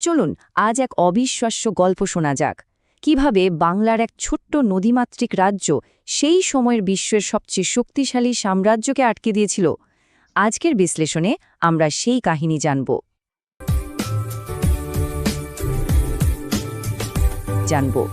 চলুন, আজ এক অবিশ্বাস্য গল্প শোনা যাক। কীভাবে বাংলার এক ছোট্ট নদীমাতৃক রাজ্য সেই সময়ের বিশ্বের সবচেয়ে শক্তিশালী সাম্রাজ্যকে আটকে দিয়েছিল? আজকের বিশ্লেষণে আমরা সেই কাহিনী জানব। জানব।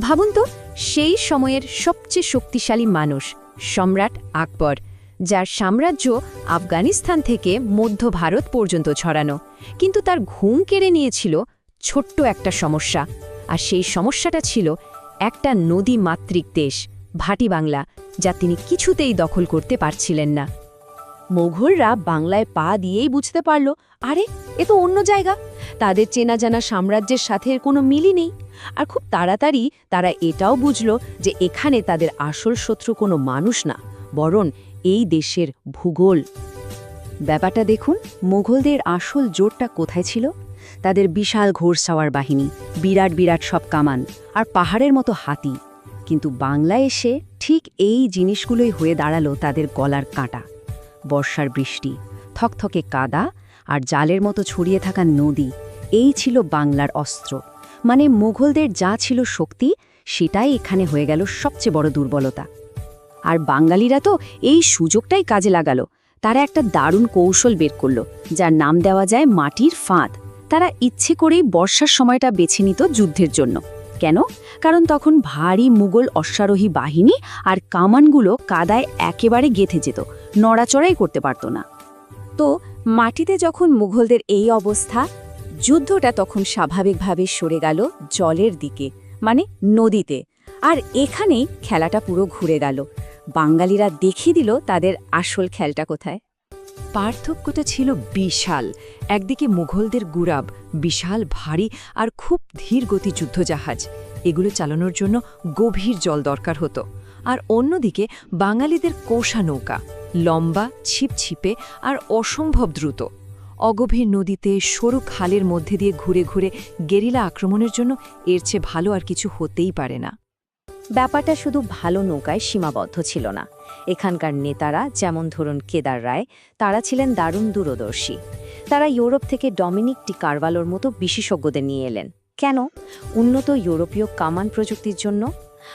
ভাবুন তো, সেই সময়ের সবচেয়ে শক্তিশালী মানুষ সম্রাট আকবর। যার সাম্রাজ্য আফগানিস্তান থেকে মধ্য ভারত পর্যন্ত ছড়ানো। কিন্তু তার ঘুম কেড়ে নিয়েছিল ছোট্ট একটা সমস্যা। আর সেই সমস্যাটা ছিল একটা নদী মাতৃক দেশ, ভাটি বাংলা, যা তিনি কিছুতেই দখল করতে পারছিলেন না। মোঘলরা বাংলায় পা দিয়েই বুঝতে পারল, আরে, এ তো অন্য জায়গা। তাদের চেনা জানা সাম্রাজ্যের সাথে এর কোনো মিলই নেই। আর খুব তাড়াতাড়ি তারা এটাও বুঝল যে এখানে তাদের আসল শত্রু কোনো মানুষ না, বরং এই দেশের ভূগোল। ব্যাপারটা দেখুন, মোঘলদের আসল জোরটা কোথায় ছিল? তাদের বিশাল ঘোড়সাওয়ার বাহিনী, বিরাট বিরাট সব কামান আর পাহাড়ের মতো হাতি। কিন্তু বাংলায় এসে ঠিক এই জিনিসগুলোই হয়ে দাঁড়াল তাদের গলার কাঁটা। বর্ষার বৃষ্টি, থকথকে কাদা আর জালের মতো ছড়িয়ে থাকা নদী, এই ছিল বাংলার অস্ত্র। মানে মোঘলদের যা ছিল শক্তি, সেটাই এখানে হয়ে গেল সবচেয়ে বড় দুর্বলতা। আর বাঙালিরা তো এই সুযোগটাই কাজে লাগালো। তারা একটা দারুণ কৌশল বের করল, যার নাম দেওয়া যায় মাটির ফাঁদ। তারা ইচ্ছে করেই বর্ষার সময়টা বেছে নিত যুদ্ধের জন্য। কেন? কারণ তখন ভারী মুঘল অশ্বারোহী বাহিনী আর কামানগুলো কাদায় একেবারে গেথে যেত, নড়াচড়াই করতে পারত না। তো মাটিতে যখন মুঘলদের এই অবস্থা, যুদ্ধটা তখন স্বাভাবিকভাবে সরে গেল জলের দিকে মানে নদীতে। আর এখানেই খেলাটা পুরো ঘুরে গেল। বাঙালিরা দেখিয়ে দিল তাদের আসল খেলটা কোথায়। পার্থক্যটা ছিল বিশাল। একদিকে মুঘলদের গুরাব, বিশাল, ভারী আর খুব ধীর গতি যুদ্ধজাহাজ। এগুলো চালানোর জন্য গভীর জল দরকার হতো। আর অন্যদিকে বাঙালিদের কোষা নৌকা, লম্বা, ছিপছিপে আর অসম্ভব দ্রুত। অগভীর নদীতে সরু খালের মধ্যে দিয়ে ঘুরে ঘুরে গেরিলা আক্রমণের জন্য এর চেয়ে ভালো আর কিছু হতেই পারে না। ব্যাপারটা শুধু ভালো নৌকায় সীমাবদ্ধ ছিল না। এখানকার নেতারা, যেমন ধরুন কেদার রায়, তারা ছিলেন দারুণ দূরদর্শী। তারা ইউরোপ থেকে ডমিনিক টি কারভালোর মতো বিশেষজ্ঞদের নিয়ে এলেন। কেন? উন্নত ইউরোপীয় কামান প্রযুক্তির জন্য।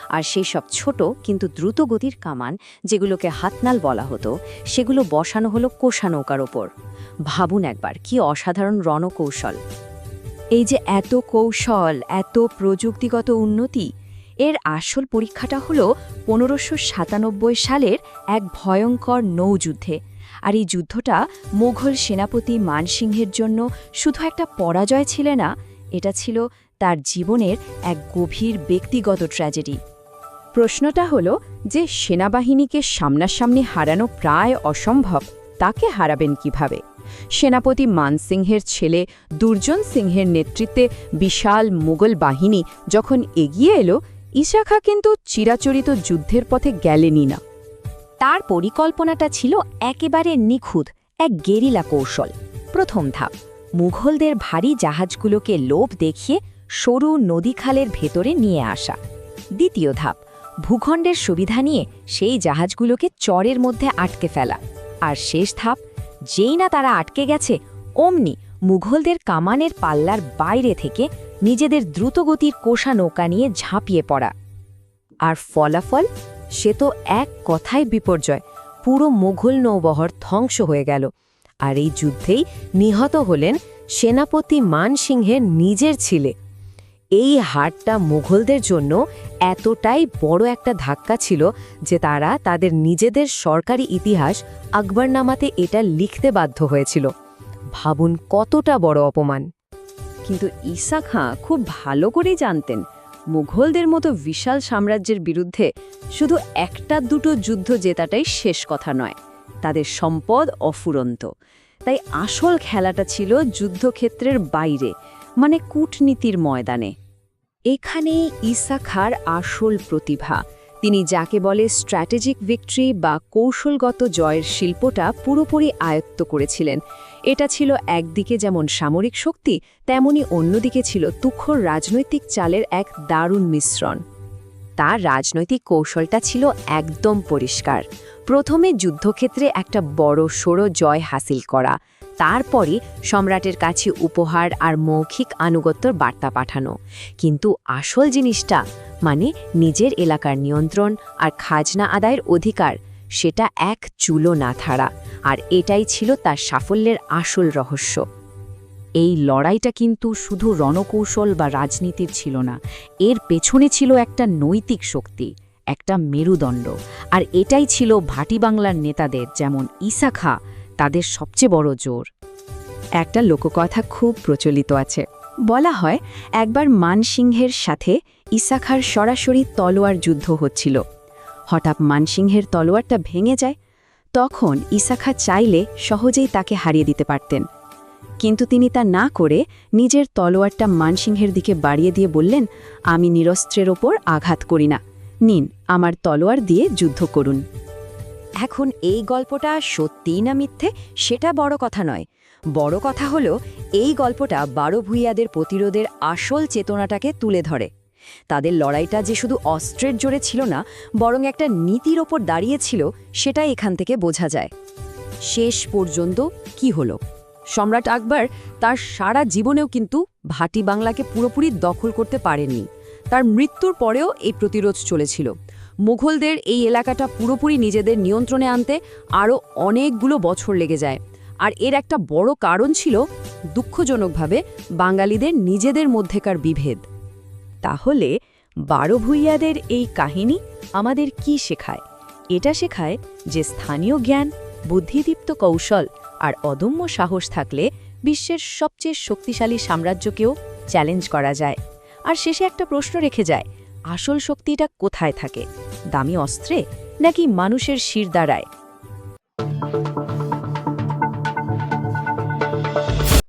আর সেই সব ছোট কিন্তু দ্রুতগতির কামান, যেগুলোকে হাতনাল বলা হতো, সেগুলো বসানো হলো কোষা নৌকার ওপর। ভাবুন একবার, কি অসাধারণ রণকৌশল। এই যে এত কৌশল, এত প্রযুক্তিগত উন্নতি এর আসল পরীক্ষাটা হলো পনেরোশো সালের এক ভয়ঙ্কর নৌযুদ্ধে। আর এই যুদ্ধটা মুঘল সেনাপতি মানসিংহের জন্য শুধু একটা পরাজয় ছিল না, এটা ছিল তার জীবনের এক গভীর ব্যক্তিগত ট্র্যাজেডি প্রশ্নটা হলো যে সেনাবাহিনীকে সামনাসামনি হারানো প্রায় অসম্ভব, তাকে হারাবেন কীভাবে? সেনাপতি মানসিংহের ছেলে দুর্জন সিংহের নেতৃত্বে বিশাল মুঘল বাহিনী যখন এগিয়ে এলো ইশাখা কিন্তু চিরাচরিত যুদ্ধের পথে গেলেনই না। তার পরিকল্পনাটা ছিল একেবারে নিখুঁত, এক গেরিলা কৌশল। প্রথম ধাপ, মুঘলদের ভারী জাহাজগুলোকে লোভ দেখিয়ে সরু নদীখালের ভেতরে নিয়ে আসা। দ্বিতীয় ধাপ, ভূখণ্ডের সুবিধা নিয়ে সেই জাহাজগুলোকে চরের মধ্যে আটকে ফেলা। আর শেষ ধাপ, যেই না তারা আটকে গেছে, অমনি মুঘলদের কামানের পাল্লার বাইরে থেকে নিজেদের দ্রুতগতির কোষা নৌকা নিয়ে ঝাঁপিয়ে পড়া। আর ফলাফল? সে তো এক কথায় বিপর্যয়। পুরো মুঘল নৌবহর ধ্বংস হয়ে গেল। আর এই যুদ্ধেই নিহত হলেন সেনাপতি মানসিংহের নিজের ছেলে। এই হারটা মুঘলদের জন্য এতটাই বড় একটা ধাক্কা ছিল যে তারা তাদের নিজেদের সরকারি ইতিহাস আকবরনামাতে এটা লিখতে বাধ্য হয়েছিল। ভাবুন কতটা বড় অপমান। কিন্তু ঈসা খাঁ খুব ভালো করেই জানতেন, মুঘলদের মতো বিশাল সাম্রাজ্যের বিরুদ্ধে শুধু একটা দুটো যুদ্ধ জেতাটাই শেষ কথা নয়, তাদের সম্পদ অফুরন্ত। তাই আসল খেলাটা ছিল যুদ্ধক্ষেত্রের বাইরে মানে কূটনীতির ময়দানে। এখানে ঈসা খাঁর আসল প্রতিভা তিনি যাকে বলে স্ট্র্যাটেজিক ভিক্টরি বা কৌশলগত জয়ের শিল্পটা পুরোপুরি আয়ত্ত করেছিলেন। এটা ছিল একদিকে যেমন সামরিক শক্তি, তেমনি অন্যদিকে ছিল তুখর রাজনৈতিক চালের এক দারুণ মিশ্রণ। তার রাজনৈতিক কৌশলটা ছিল একদম পরিষ্কার। প্রথমে যুদ্ধক্ষেত্রে একটা বড় সড়ো জয় হাসিল করা তারপরে সম্রাটের কাছে উপহার আর মৌখিক আনুগত্যর বার্তা পাঠানো। কিন্তু আসল জিনিসটা মানে নিজের এলাকার নিয়ন্ত্রণ আর খাজনা আদায়ের অধিকার, সেটা এক চুলো না থাড়া আর এটাই ছিল তার সাফল্যের আসল রহস্য। এই লড়াইটা কিন্তু শুধু রণকৌশল বা রাজনীতির ছিল না, এর পেছনে ছিল একটা নৈতিক শক্তি, একটা মেরুদণ্ড। আর এটাই ছিল ভাটি বাংলার নেতাদের, যেমন ইসা খা, তাদের সবচেয়ে বড় জোর। একটা লোককথা খুব প্রচলিত আছে। বলা হয়, একবার মানসিংহের সাথে ইসাখার সরাসরি তলোয়ার যুদ্ধ হচ্ছিল। হঠাৎ মানসিংহের তলোয়ারটা ভেঙে যায়, তখন ইসাখা চাইলে সহজেই তাকে হারিয়ে দিতে পারতেন। কিন্তু তিনি তা না করে নিজের তলোয়ারটা মানসিংহের দিকে বাড়িয়ে দিয়ে বললেন, আমি নিরস্ত্রের ওপর আঘাত করি না। নিন, আমার তলোয়ার দিয়ে যুদ্ধ করুন। এখন এই গল্পটা সত্যিই না মিথ্যে? সেটা বড় কথা নয়। বড় কথা হলো, এই গল্পটা বারো ভূইয়াদের প্রতিরোধের আসল চেতনাটাকে তুলে ধরে। তাদের লড়াইটা যে শুধু অস্ত্রের জোরে ছিল না, বরং একটা নীতির ওপর দাঁড়িয়েছিল সেটা এখান থেকে বোঝা যায়। শেষ পর্যন্ত কি হলো? সম্রাট আকবর তার সারা জীবনেও কিন্তু ভাটি বাংলাকে পুরোপুরি দখল করতে পারেননি। তার মৃত্যুর পরেও এই প্রতিরোধ চলেছিল। মুঘলদের এই এলাকাটা পুরোপুরি নিজেদের নিয়ন্ত্রণে আনতে আরও অনেকগুলো বছর লেগে যায়। আর এর একটা বড় কারণ ছিল দুঃখজনকভাবে বাঙালিদের নিজেদের মধ্যেকার বিভেদ। তাহলে বারো ভূইয়াদের এই কাহিনী আমাদের কি শেখায়? এটা শেখায় যে স্থানীয় জ্ঞান, বুদ্ধিদীপ্ত কৌশল আর অদম্য সাহস থাকলে বিশ্বের সবচেয়ে শক্তিশালী সাম্রাজ্যকেও চ্যালেঞ্জ করা যায়। আর শেষে একটা প্রশ্ন রেখে যায়, আসল শক্তিটা কোথায় থাকে? দামি অস্ত্রে নাকি মানুষের শির দ্বারায়